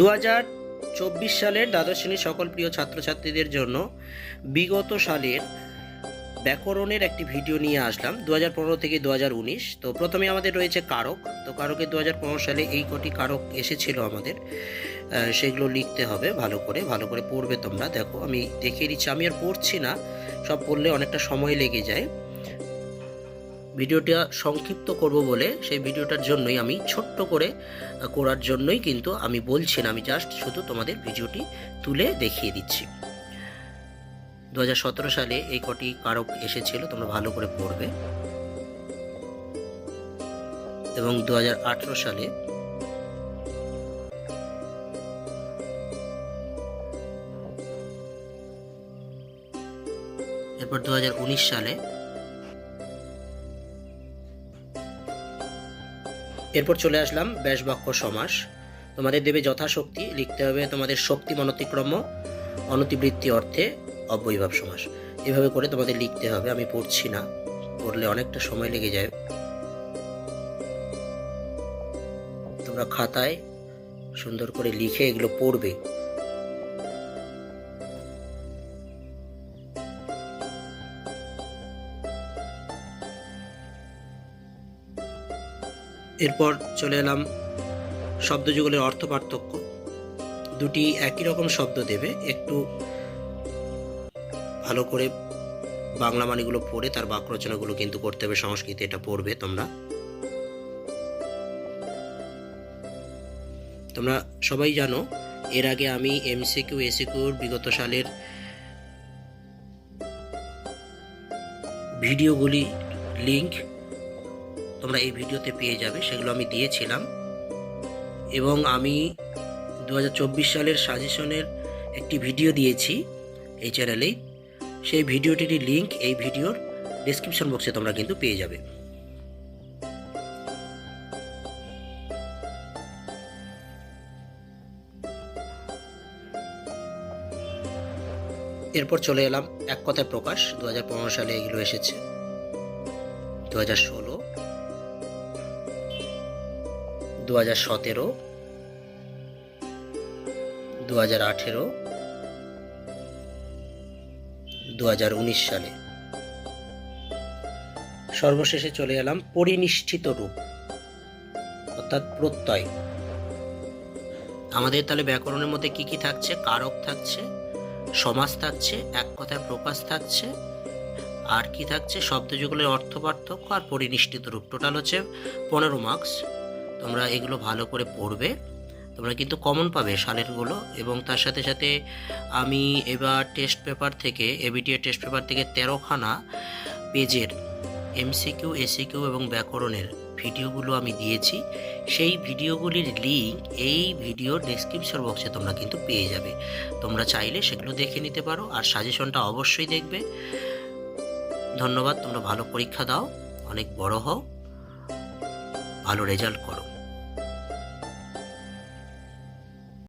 দু হাজার চব্বিশ সালের দ্বাদশ শ্রেণির সকল প্রিয় ছাত্রছাত্রীদের জন্য বিগত সালের ব্যাকরণের একটি ভিডিও নিয়ে আসলাম দু হাজার পনেরো থেকে দু হাজার উনিশ। তো প্রথমে আমাদের রয়েছে কারক। তো কারকের দু হাজার পনেরো সালে এই কটি কারক এসেছিল আমাদের সেগুলো লিখতে হবে ভালো করে ভালো করে পড়বে তোমরা। দেখো, আমি দেখিয়ে দিচ্ছি, আমি আর পড়ছি না, সব পড়লে অনেকটা সময় লেগে যায়। ভিডিওটা সংক্ষিপ্ত করব বলে সেই ভিডিওটার জন্যই আমি ছোট্ট করে করার জন্যই কিন্তু আমি বলছি না। আমি জাস্ট শুধু তোমাদের ভিডিওটি তুলে দেখিয়ে দিচ্ছি। দু হাজার সতেরো সালে এই কটি কারক এসেছিল, তোমরা ভালো করে পড়বে। এবং দু হাজার আঠারো সালে এরপর দু হাজার উনিশ সালে এরপর চলে আসলাম ব্যাসবাক্য সমাস। তোমাদের দেবে যথাশক্তি, লিখতে হবে তোমাদের শক্তি মনতিক্রম্য, অনতিবৃত্তি অর্থে অব্যয়ভাব সমাস। এভাবে করে তোমাদের লিখতে হবে, আমি পড়ছি না, পড়লে অনেকটা সময় লেগে যায়। তোমরা খাতায় সুন্দর করে লিখে এগুলো পড়বে। এরপর চলে এলাম শব্দযুগলের অর্থ পার্থক্য দুটি একই রকম শব্দ দেবে, একটু ভালো করে বাংলা মানিগুলো পড়ে তার বাক্য রচনাগুলো কিন্তু করতে হবে, সংস্কৃতে এটা পড়বে তোমরা। তোমরা সবাই জানো, এর আগে আমি এমসিকিউ এসিকিউর বিগত সালের ভিডিওগুলি, লিংক তোমরা এই ভিডিওতে পেয়ে যাবে, সেগুলো আমি দিয়েছিলাম। এবং আমি দু হাজার চব্বিশ সালের সাজেশনের একটি ভিডিও দিয়েছি এই চ্যানেলেই সেই ভিডিওটির লিঙ্ক এই ভিডিওর ডেসক্রিপশন বক্সে তোমরা কিন্তু পেয়ে যাবে। এরপর চলে এলাম এক কথায় প্রকাশ। দু হাজার পনেরো সালে এগুলো এসেছে। দু হাজার ষোলো। দু হাজার সতেরো দু হাজার আঠেরো দু হাজার উনিশ সালে। সর্বশেষে চলে এলাম পরিনিষ্ঠিত রূপ, অর্থাৎ প্রত্যয়। আমাদের তাহলে ব্যাকরণের মধ্যে কি কি থাকছে? কারক থাকছে সমাজ থাকছে, এক কথায় প্রকাশ থাকছে, আর কি থাকছে? শব্দযুগলের অর্থ পার্থক্য আর পরিনিষ্ঠিত রূপ। টোটাল হচ্ছে পনেরো মার্কস তোমরা এগুলো ভালো করে পড়বে। তোমরা কিন্তু কমন পাবে সালেরগুলো এবং তার সাথে সাথে আমি এবার টেস্ট পেপার থেকে এবিটিএ টেস্ট পেপার থেকে তেরোখানা পেজের এমসিকিউ এসিকিউ এবং ব্যাকরণের ভিডিওগুলো আমি দিয়েছি। সেই ভিডিওগুলির লিঙ্ক এই ভিডিও ডেসক্রিপশন বক্সে তোমরা কিন্তু পেয়ে যাবে। তোমরা চাইলে সেগুলো দেখে নিতে পারো আর সাজেশনটা অবশ্যই দেখবে। ধন্যবাদ, তোমরা ভালো পরীক্ষা দাও, অনেক বড় হও, ভালো রেজাল্ট করো।